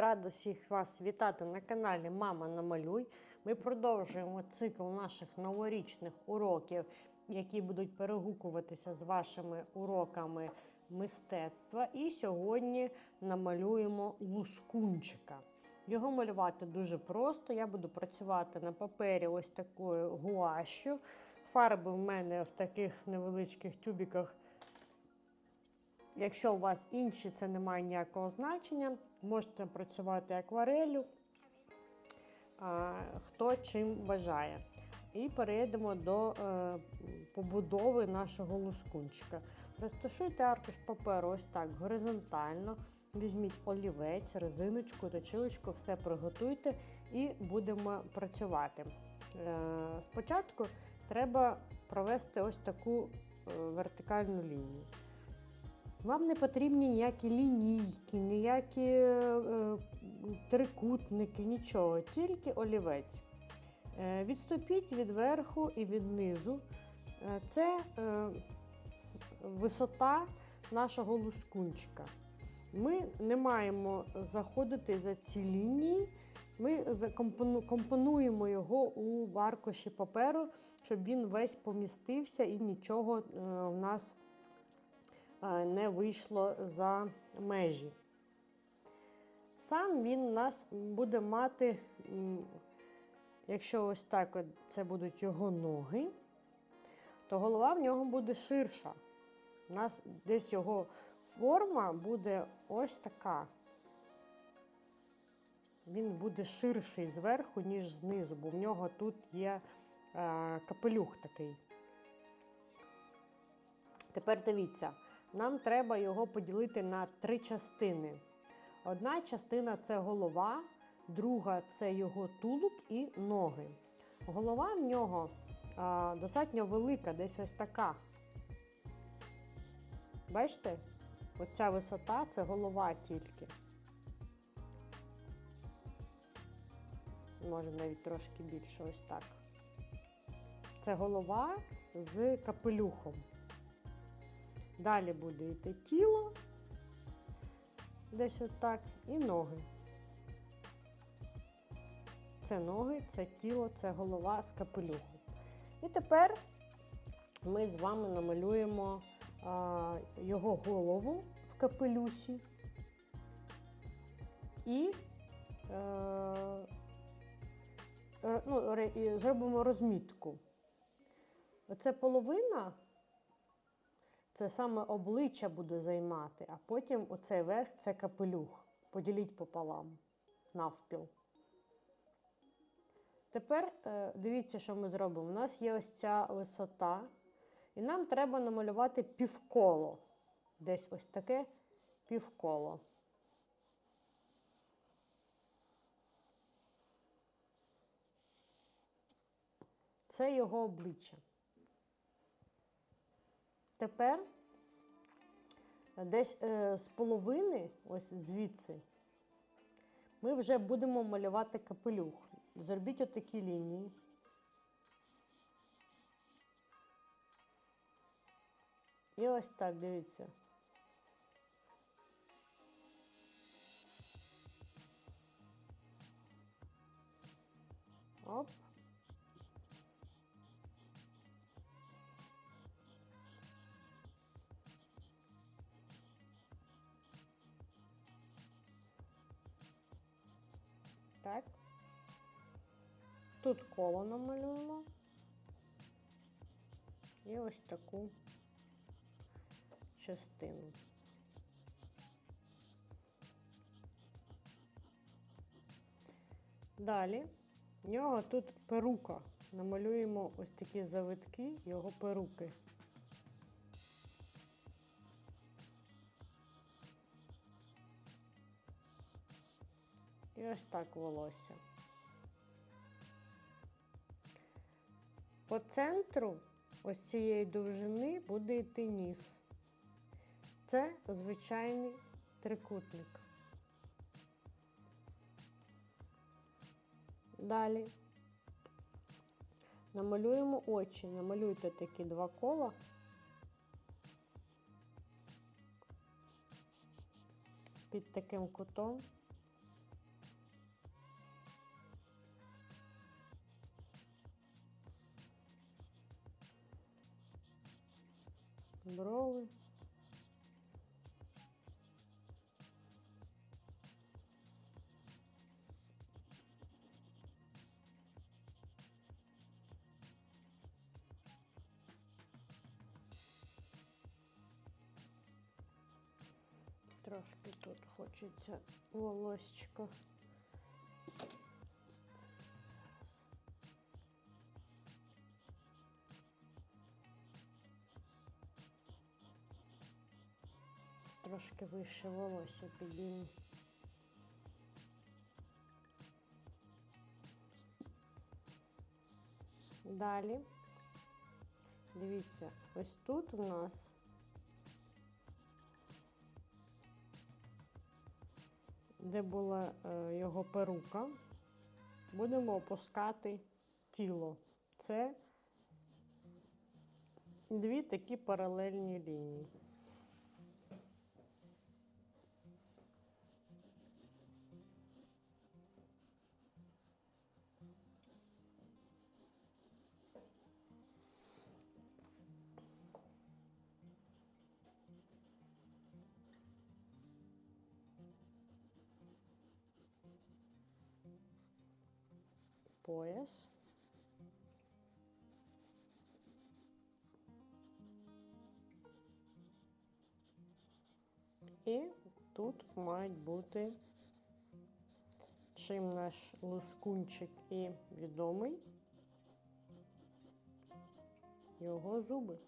рада всіх вас вітати на каналі Мама Намалюй. Ми продовжуємо цикл наших новорічних уроків, які будуть перегукуватися з вашими уроками мистецтва. І сьогодні намалюємо лускунчика. Його малювати дуже просто. Я буду працювати на папері ось такою гуашю. Фарби в мене в таких невеличких тюбіках. Якщо у вас інші, це не має ніякого значення. Можете працювати акварелю, хто чим бажає. І перейдемо до е, побудови нашого лускунчика. Розташуйте аркуш паперу ось так горизонтально. Візьміть олівець, резиночку, точилочку, все приготуйте і будемо працювати. Е, спочатку треба провести ось таку е, вертикальну лінію. Вам не потрібні ніякі лінійки, ніякі е, трикутники, нічого, тільки олівець. Е, відступіть від верху і від низу. Е, це е, висота нашого лускунчика. Ми не маємо заходити за ці лінії. Ми компонуємо його у аркуші паперу, щоб він весь помістився і нічого е, в нас е, не вийшло за межі. Сам він у нас буде мати, якщо ось так це будуть його ноги, то голова в нього буде ширша. У нас десь його форма буде ось така. Він буде ширший зверху, ніж знизу, бо в нього тут є е, капелюх такий. Тепер дивіться, нам треба його поділити на три частини. Одна частина це голова, друга це його тулуб і ноги. Голова в нього а, достатньо велика, десь ось така. Бачите? Оця висота це голова тільки. Може навіть трошки більше, ось так. Це голова з капелюхом. Далі буде йти тіло, десь отак, і ноги. Це ноги, це тіло, це голова з капелюхом. І тепер ми з вами намалюємо а, його голову в капелюсі і е, е, ну, зробимо розмітку. Оце половина це саме обличчя буде займати, а потім оцей верх це капелюх. Поділіть пополам навпіл. Тепер е, дивіться, що ми зробимо. У нас є ось ця висота, і нам треба намалювати півколо. Десь ось таке півколо. Це його обличчя. Тепер десь е, з половини, ось звідси, ми вже будемо малювати капелюх. Зробіть отакі лінії. І ось так, дивіться. Оп. Так. Тут коло намалюємо. І ось таку частину. Далі в нього тут перука. Намалюємо ось такі завитки його перуки. Ось так волосся. По центру ось цієї довжини буде йти ніс. Це звичайний трикутник. Далі намалюємо очі. Намалюйте такі два кола. Під таким кутом. Брови. Трошки тут хочеться волосечко. Трошки вище волосся підійму. Далі. Дивіться, ось тут у нас де була е, його перука, будемо опускати тіло. Це дві такі паралельні лінії. Пояс. І тут мають бути, чим наш лускунчик і відомий, його зуби.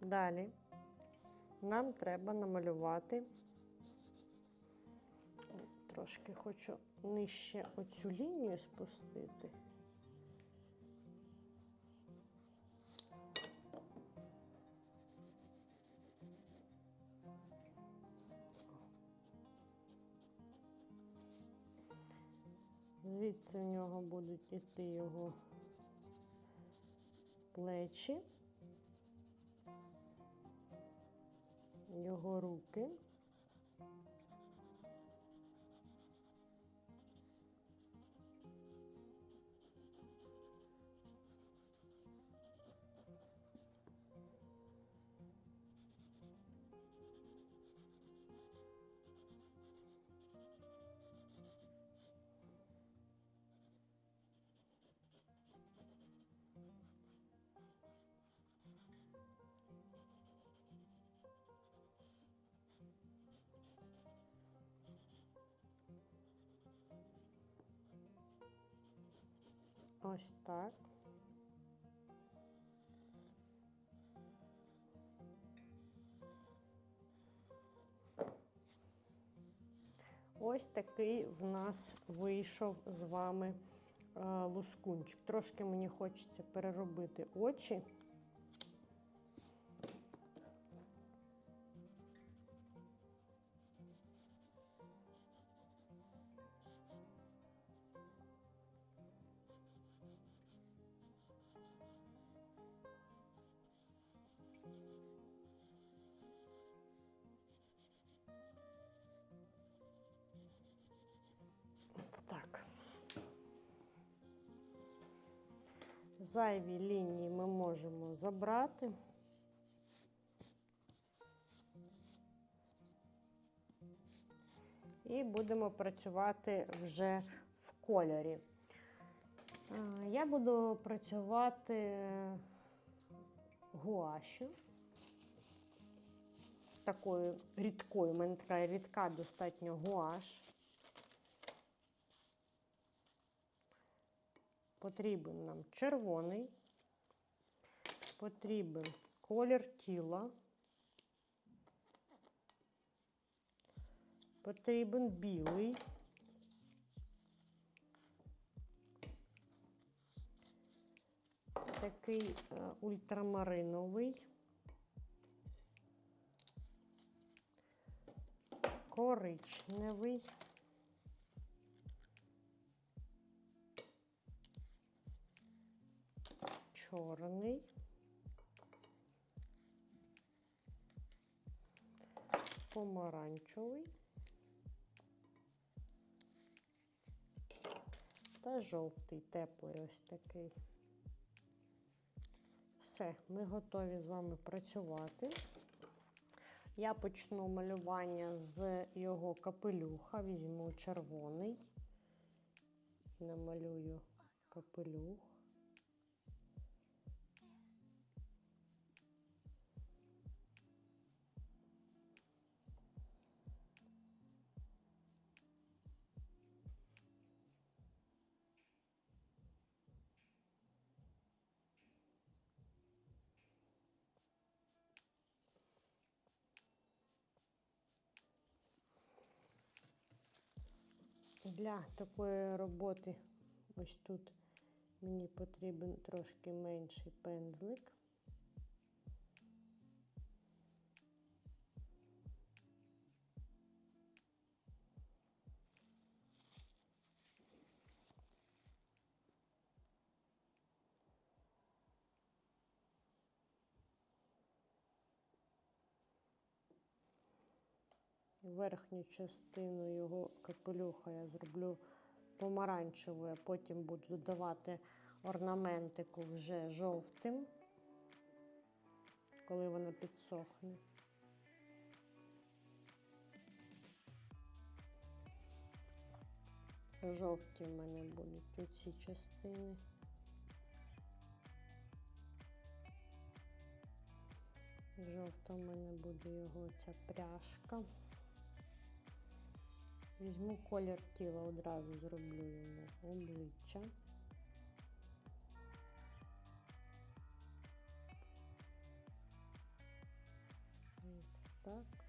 Далі нам треба намалювати, трошки хочу нижче оцю лінію спустити. Звідси в нього будуть іти його плечі. Його руки. Ось так. Ось такий в нас вийшов з вами е, лускунчик. Трошки мені хочеться переробити очі. Зайві лінії ми можемо забрати. І будемо працювати вже в кольорі. Е, Я буду працювати гуашю. Такою рідкою, у мене така рідка достатньо гуаш. Потрібен нам червоний, потрібен колір тіла, потрібен білий, такий е, ультрамариновий, коричневий. Чорний, помаранчевий та жовтий, теплий ось такий. Все, ми готові з вами працювати. Я почну малювання з його капелюха, візьму червоний, намалюю капелюх. Для такої роботи ось тут мені потрібен трошки менший пензлик. Верхню частину його капелюха я зроблю помаранчевою, а потім буду додавати орнаментику вже жовтим, коли вона підсохне. Жовті в мене будуть тут ці частини. Жовта в мене буде його ця пряжка. Візьму колір тіла, одразу зроблю йому обличчя. Ось так.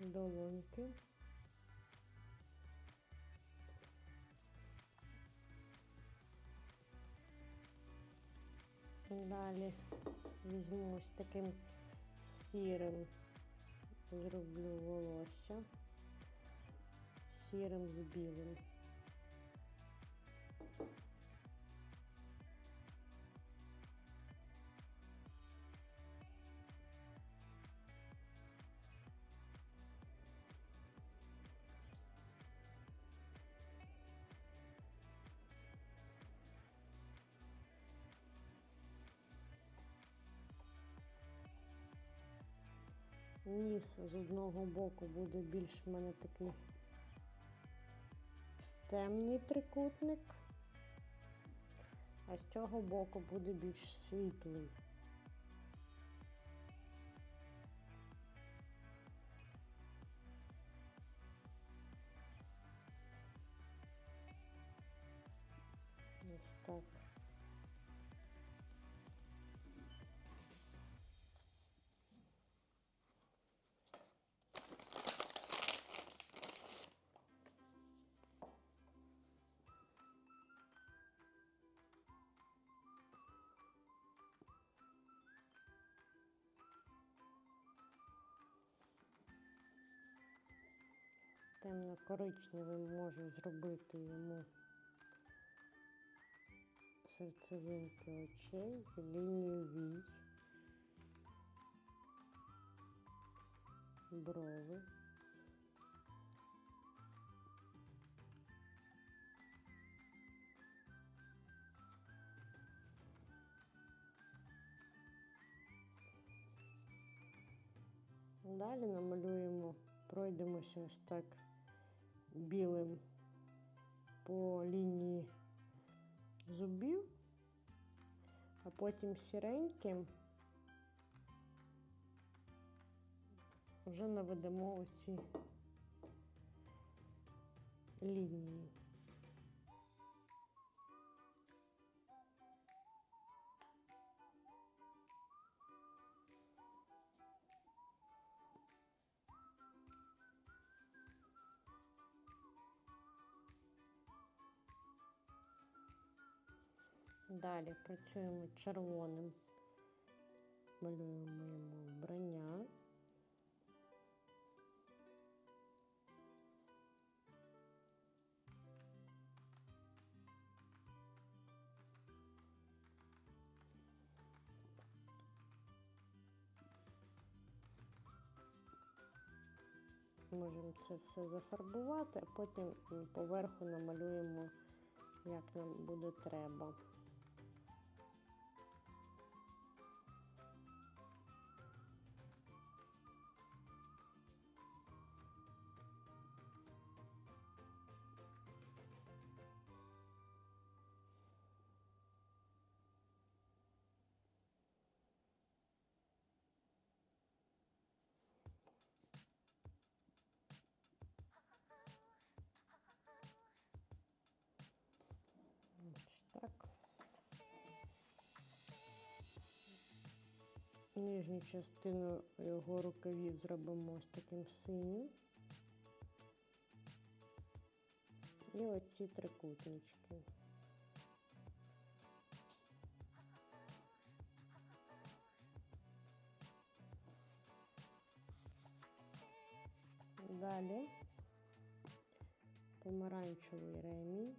Долоньки. Далі візьму ось таким сірим, зроблю волосся, сірим з білим. Ніс з одного боку буде більш в мене такий темний трикутник, а з цього боку буде більш світлий. Ось так. Темно-коричневим можу зробити йому серцевинки очей і лінію вій, брови. Далі намалюємо, пройдемося ось так білим по лінії зубів, а потім сіреньким вже наведемо оці лінії. Далі працюємо червоним, малюємо йому вбрання. Можемо це все зафарбувати, а потім поверху намалюємо, як нам буде треба. Нижню частину його рукавів зробимо ось таким синім. І оці трикутнички. Далі помаранчевий ремінь.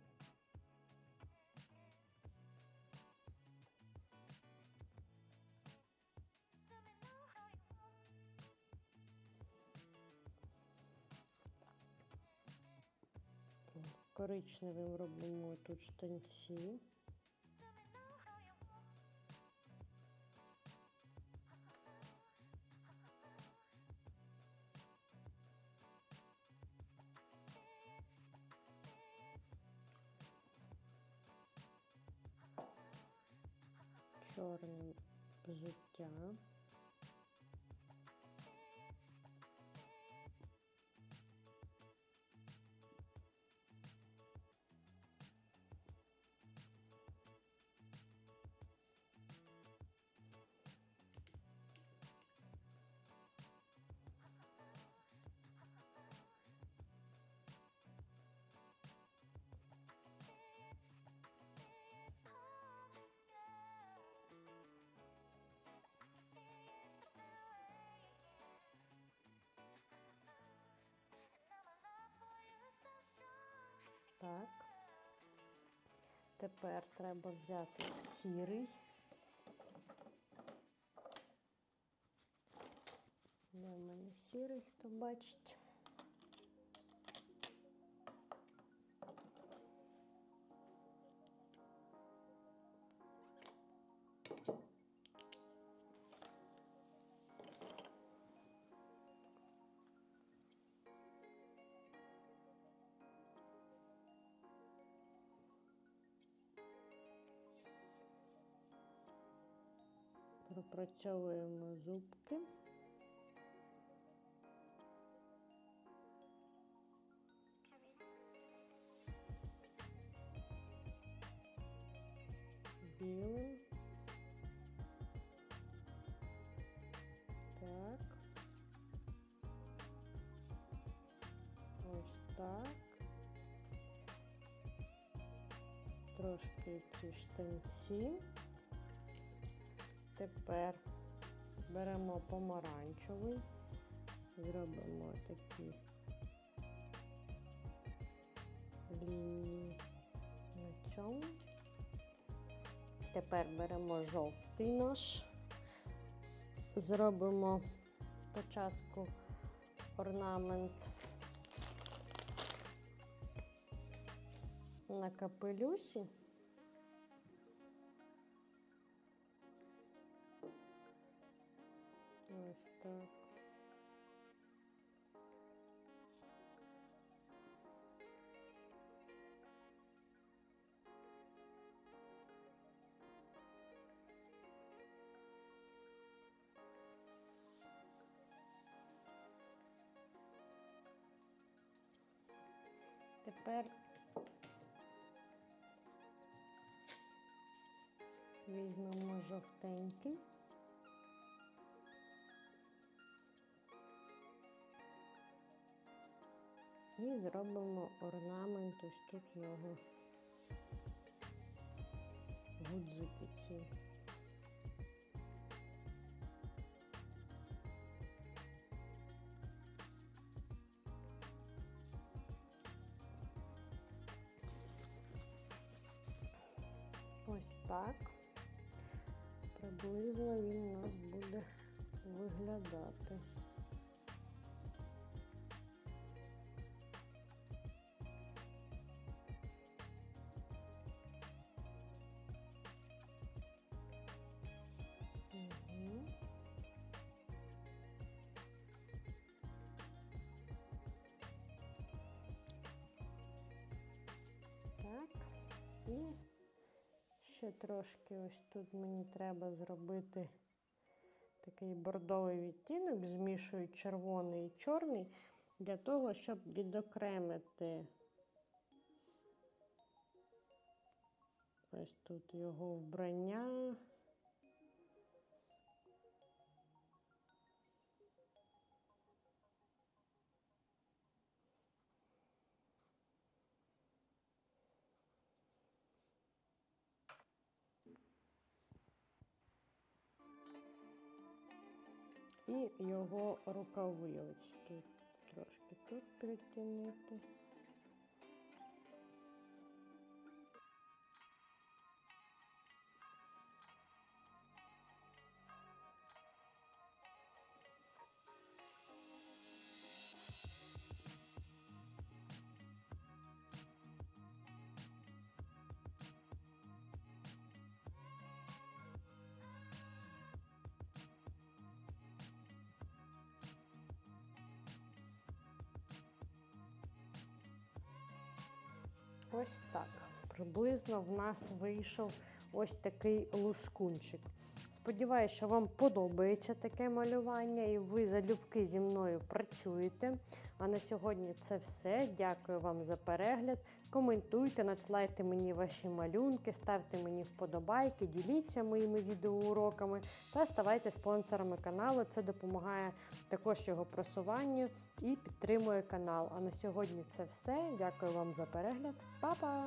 Коричневим робимо тут штанці. Чорним взуття. Тепер треба взяти сірий. Де в мене сірий, хто бачить. Пропрацьовуємо зубки. Білим. Так. Ось так. Трошки ці штанці. Тепер беремо помаранчевий, зробимо такі лінії на цьому. Тепер беремо жовтий наш, зробимо спочатку орнамент на капелюсі. Ось так. Тепер візьмемо жовтенький. І зробимо орнамент ось тут його гудзики ці. Ось так. Приблизно він у нас буде виглядати. І ще трошки ось тут мені треба зробити такий бордовий відтінок, змішую червоний і чорний, для того, щоб відокремити ось тут його вбрання. І його рукави ось тут трошки тут притягнути. Ось так. Приблизно в нас вийшов ось такий лускунчик. Сподіваюся, що вам подобається таке малювання і ви залюбки зі мною працюєте. А на сьогодні це все. Дякую вам за перегляд. Коментуйте, надсилайте мені ваші малюнки, ставте мені вподобайки, діліться моїми відеоуроками та ставайте спонсорами каналу. Це допомагає також його просуванню і підтримує канал. А на сьогодні це все. Дякую вам за перегляд. Па-па!